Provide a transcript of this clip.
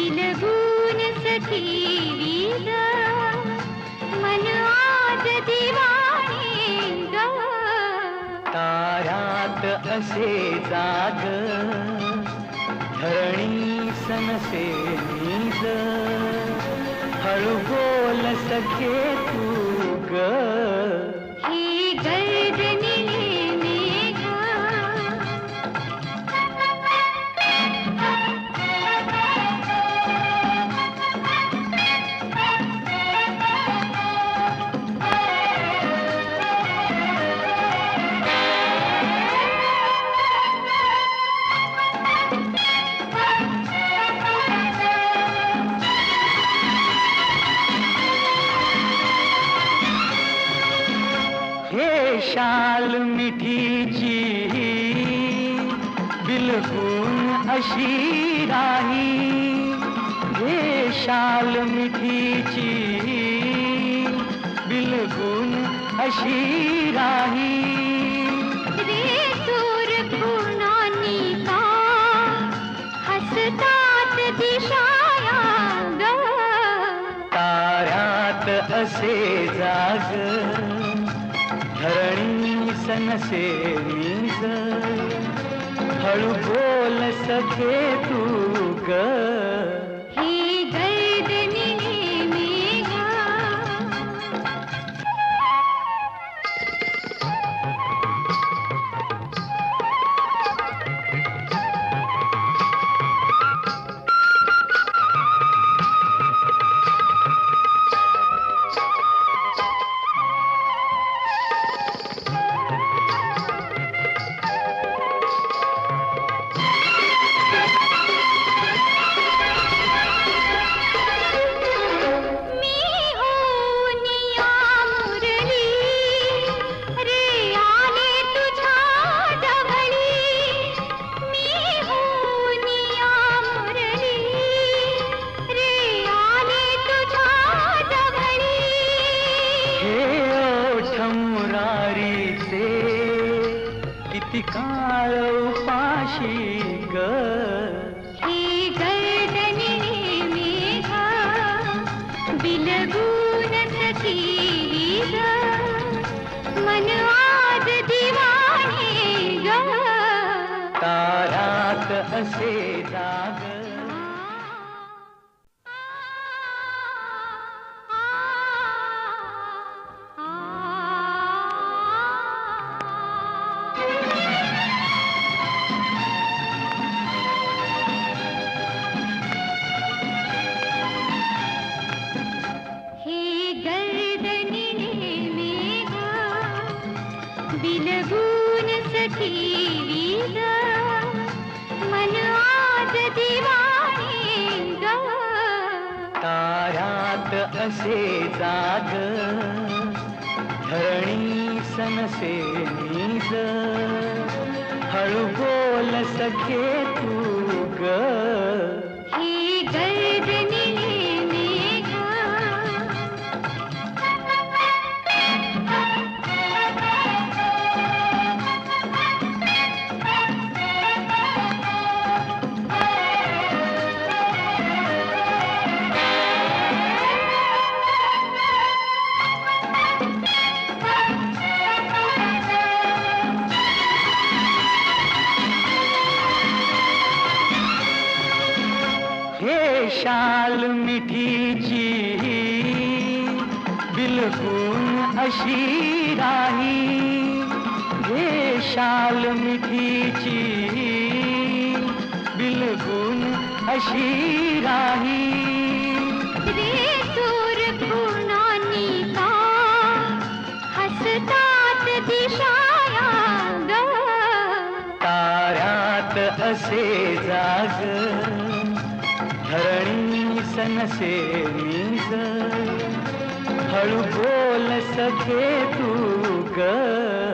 विलगून सखी वीदा मन असे जाग। धरणी सनसे नीज। हळू बोल सखे तू। शाल मिठीची बिलकुल अशी राही हे शाल मिठीची बिलकुल अशी राही रे सूर खुणानी का हसतात दिशाया ताऱ्यात असे जाग धरणी सनसे मीज हळू बोल सखे तू ग. किती काळ उपाशी ग ही गर्दनीले मेघा बिलगून सखी ग ग। तारात असे जाग। बिलगून मन आज ग असे जाग. धरणी सनसे नीज. हळू बोल सखे तू ग. हे शाल मिठीची बिलकुल अशी राही हे शाल मिठीची बिलकुल अशी राही रे सूर का हसतात दिशाया ग। ताऱ्यात असे जाग धरणी सनसे मीज हळू बोल सखे तू ग.